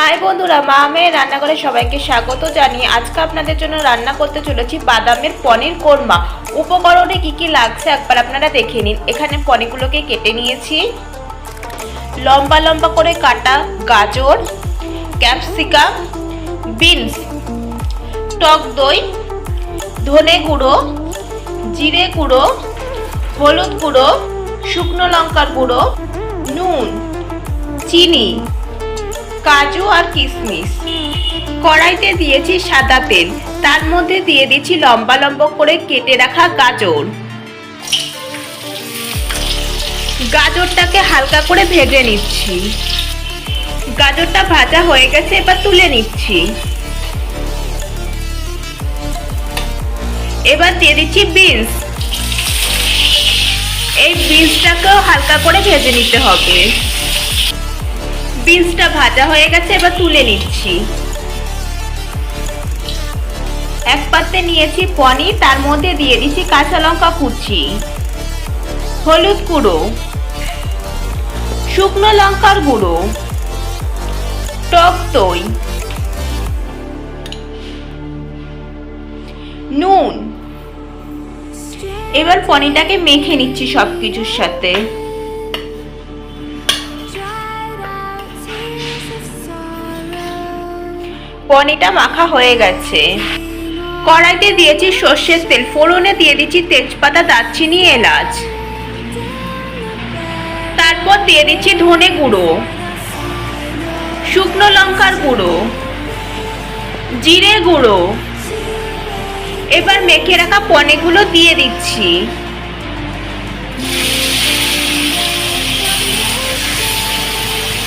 High বন্ধুরা, মা মেয়ে রান্নাঘরে সবাইকে স্বাগত জানিয়ে আজকে আপনাদের জন্য রান্না করতে চলেছি বাদামের পনির কোরমা। উপকরণে কি কি লাগছে একবার আপনারা দেখে নিন। এখানে পনিরগুলোকে কেটে নিয়েছি। লম্বা লম্বা করে কাটা গাজর, ক্যাপসিকাম, বিনস, টক দই, ধনে গুঁড়ো, জিরে গুঁড়ো, হলুদ গুঁড়ো, শুকনো লঙ্কার গুঁড়ো, নুন, চিনি কাজু আর কিশমিশ কড়াইতে দিয়েছি সাদা তেল। তার মধ্যে দিয়ে দিচ্ছি লম্বা লম্বা করে কেটে রাখা গাজর। গাজরটাকে হালকা করে ভেজে নিচ্ছি। গাজরটা ভাজা হয়ে গেছে, এবার তুলে নিচ্ছি। এবার দিয়ে দিচ্ছি বিনস। এই বিনসটাকেও হালকা করে ভেজে নিতে হবে। বিনসটা ভাজা হয়ে গেছে, এবার তুলে নিচ্ছি। এক পাত্রে নিয়েছি পনির, তার মধ্যে দিয়ে দিচ্ছি কাঁচা লঙ্কা কুচি, হলুদ গুঁড়ো, শুকনো লঙ্কার গুঁড়ো, টক দই, নুন। এবার পনিরটাকে মেখে নিচ্ছি সব কিছুর সাথে। পনিরটা মাখা হয়ে গেছে। কড়াইতে দিয়েছি সর্ষের তেল, ফোড়নে দিয়ে দিচ্ছি তেজপাতা, দারচিনি, এলাচ। তারপর দিয়ে দিচ্ছি ধনে গুঁড়ো, শুকনো লঙ্কার গুঁড়ো জিরে গুঁড়ো। এবার মেখে রাখা পনিগুলো দিয়ে দিচ্ছি।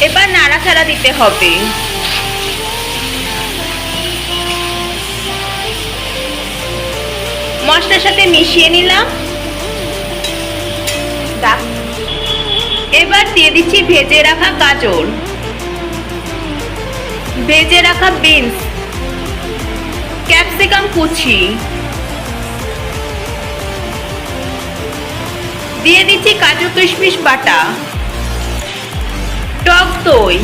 এবার নাড়াচাড়া দিতে হবে। মশলার সাথে মিশিয়ে নিলাম। এবার দিয়ে দিচ্ছি ভেজে রাখা গাজর। ভেজে রাখা বিনস। ক্যাপসিকাম কুচি। দিয়ে দিচ্ছি কাজু কিশমিশ বাটা। টক দই।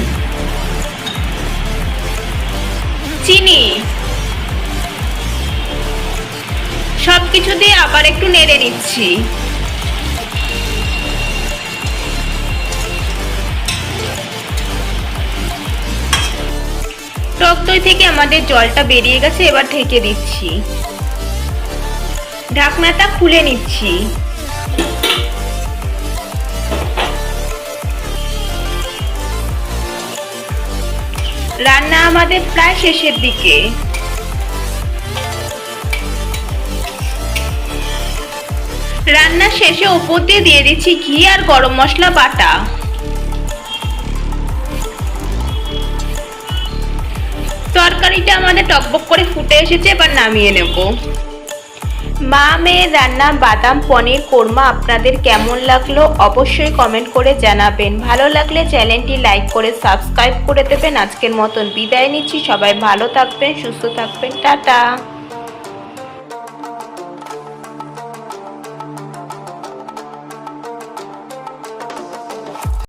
চিনি। সব কিছু দিয়ে আবার একটু নেড়ে নিচ্ছি। টক দই থেকে আমাদের জলটা বেরিয়ে গেছে, এবার ঢেকে দিচ্ছি। ঢাকনাটা খুলে নিচ্ছি। রান্না আমাদের প্রায় শেষের দিকে। রান্না শেষে উপর দিয়ে দিয়ে দিচ্ছি ঘি আর গরম মশলা বাটা। তরকারিটা আমাদের টকবক করে ফুটে এসেছে, এবার নামিয়ে নেব। মা মেয়ের রান্না বাদাম, পনির, কোরমা আপনাদের কেমন লাগল অবশ্যই কমেন্ট করে জানাবেন। ভালো লাগলে চ্যানেলটি লাইক করে সাবস্ক্রাইব করে দেবেন। আজকের মতন বিদায় নিচ্ছি। সবাই ভালো থাকবেন, সুস্থ থাকবেন। টাটা।